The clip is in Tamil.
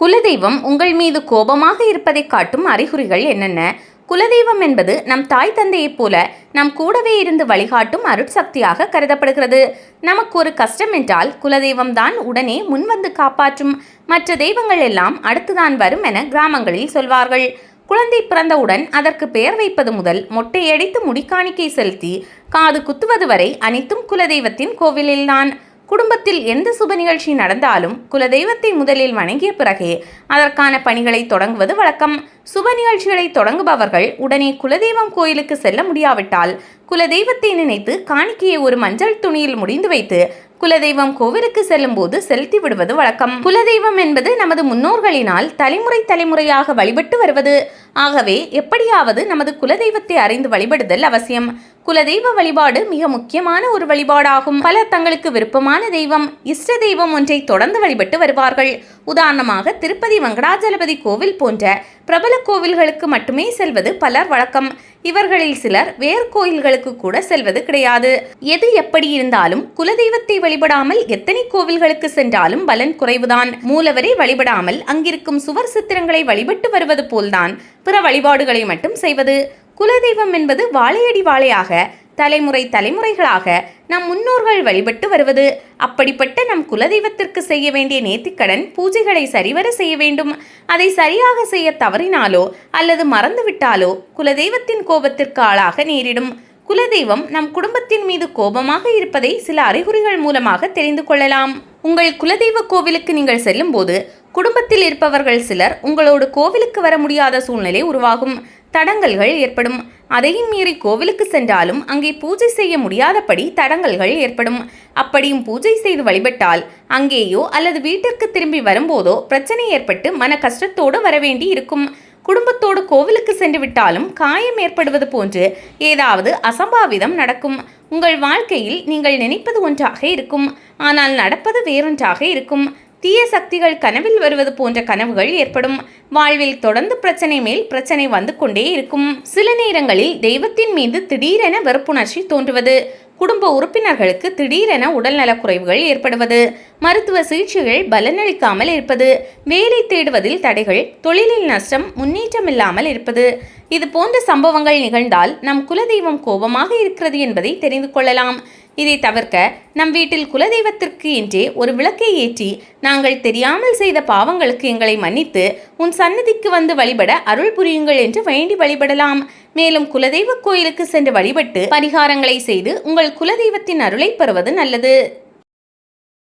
குலதெய்வம் உங்கள் மீது கோபமாக இருப்பதை காட்டும் அறிகுறிகள் என்னென்ன? குலதெய்வம் என்பது நம் தாய் தந்தையைப் போல நம் கூடவே இருந்து வழிகாட்டும் அருட்சக்தியாக கருதப்படுகிறது. நமக்கு ஒரு கஷ்டம் என்றால் குலதெய்வம் தான் உடனே முன்வந்து காப்பாற்றும். மற்ற தெய்வங்கள் எல்லாம் அடுத்துதான் வரும் என கிராமங்களில் சொல்வார்கள். குழந்தை பிறந்தவுடன் அதற்கு பெயர் வைப்பது முதல் மொட்டையடித்து முடிக்காணிக்கை செலுத்தி காது குத்துவது வரை அனைத்தும் குலதெய்வத்தின் கோவிலில்தான். குடும்பத்தில் எந்த சுப நிகழ்ச்சி நடந்தாலும் குலதெய்வத்தை முதலில் வணங்கிய பிறகே அதற்கான பணிகளை தொடங்குவது வழக்கம். சுப நிகழ்ச்சிகளை தொடங்குபவர்கள் உடனே குலதெய்வம் கோயிலுக்கு செல்ல முடியாவிட்டால் குலதெய்வத்தை நினைத்து காணிக்கையை ஒரு மஞ்சள் துணியில் முடிந்து வைத்து குலதெய்வம் கோவிலுக்கு செல்லும் போது செலுத்தி விடுவது வழக்கம். குலதெய்வம் என்பது நமது முன்னோர்களினால் தலைமுறை தலைமுறையாக வழிபட்டு வருவது. ஆகவே எப்படியாவது நமது குலதெய்வத்தை அறிந்து வழிபடுதல் அவசியம். குலதெய்வ வழிபாடு மிக முக்கியமான ஒரு வழிபாடாகும். பலர் தங்களுக்கு விருப்பமான தெய்வம் இஷ்ட தெய்வம் ஒன்றை தொடர்ந்து வழிபட்டு வருவார்கள். உதாரணமாக திருப்பதி வெங்கடாஜலபதி கோவில் போன்ற பிரபல கோவில்களுக்கு மட்டுமே செல்வது பலர் வழக்கம். இவர்களில் சிலர் வேறு கோயில்களுக்கு கூட செல்வது கிடையாது. எது எப்படி இருந்தாலும் குலதெய்வத்தை வழிபடாமல் எத்தனை கோவில்களுக்கு சென்றாலும் பலன் குறைவுதான். மூலவரை வழிபடாமல் அங்கிருக்கும் சுவர் சித்திரங்களை வழிபட்டு வருவது போல்தான் பிற வழிபாடுகளை மட்டும் செய்வது. குலதெய்வம் என்பது வாழையடி வாழையாக தலைமுறை தலைமுறைகளாக நம் முன்னோர்கள் வழிபட்டு வருவது. அப்படிப்பட்ட நம் குலதெய்வத்திற்கு செய்ய வேண்டிய நேர்த்திக்கடன் பூஜைகளை சரிவர செய்ய வேண்டும். அதை சரியாக செய்ய தவறினாலோ அல்லது மறந்துவிட்டாலோ குலதெய்வத்தின் கோபத்திற்கு ஆளாக நேரிடும். குலதெய்வம் நம் குடும்பத்தின் மீது கோபமாக இருப்பதை சில அறிகுறிகள் மூலமாக தெரிந்து கொள்ளலாம். உங்கள் குலதெய்வ கோவிலுக்கு நீங்கள் செல்லும்போது குடும்பத்தில் இருப்பவர்கள் சிலர் உங்களோடு கோவிலுக்கு வர முடியாத சூழ்நிலை உருவாகும். தடங்கல்கள் ஏற்படும். அதையும் மீறி கோவிலுக்கு சென்றாலும் அங்கே பூஜை செய்ய முடியாதபடி தடங்கல்கள் ஏற்படும். அப்படியும் பூஜை செய்து வழிபட்டால் அங்கேயோ அல்லது வீட்டிற்கு திரும்பி வரும்போதோ பிரச்சனை ஏற்பட்டு மன கஷ்டத்தோடு வரவேண்டி இருக்கும். குடும்பத்தோடு கோவிலுக்கு சென்று விட்டாலும் காயம் ஏற்படுவது போன்று ஏதாவது அசம்பாவிதம் நடக்கும். உங்கள் வாழ்க்கையில் நீங்கள் நினைப்பது ஒன்றாக இருக்கும். ஆனால் நடப்பது வேறொன்றாக இருக்கும். தீய சக்திகள் கனவில் வருவது போன்ற கனவுகள் ஏற்படும். வாழ்வில் தொடர்ந்து பிரச்சனை மேல் பிரச்சனை வந்து கொண்டே இருக்கும். சில நேரங்களில் தெய்வத்தின் மீது திடீரென வெறுப்புணர்ச்சி தோன்றுவது. குடும்ப உறுப்பினர்களுக்கு திடீரென உடல்நலக் குறைவுகள் ஏற்படுவது. மருத்துவ சிகிச்சைகள் பலனளிக்காமல் இருப்பது. வேலை தேடுவதில் தடைகள் தொழிலில் நஷ்டம் முன்னேற்றம் இல்லாமல் இருப்பது. இது போன்ற சம்பவங்கள் நிகழ்ந்தால் நம் குலதெய்வம் கோபமாக இருக்கிறது என்பதை தெரிந்து கொள்ளலாம். இதை தவிர்க்க நம் வீட்டில் குலதெய்வத்திற்கு என்றே ஒரு விளக்கை ஏற்றி நாங்கள் தெரியாமல் செய்த பாவங்களுக்கு எங்களை மன்னித்து உன் சன்னதிக்கு வந்து வழிபட அருள் புரியுங்கள் என்று வேண்டி வழிபடலாம். மேலும் குலதெய்வ கோயிலுக்கு சென்று வழிபட்டு பரிகாரங்களை செய்து உங்கள் குலதெய்வத்தின் அருளை பெறுவது நல்லது.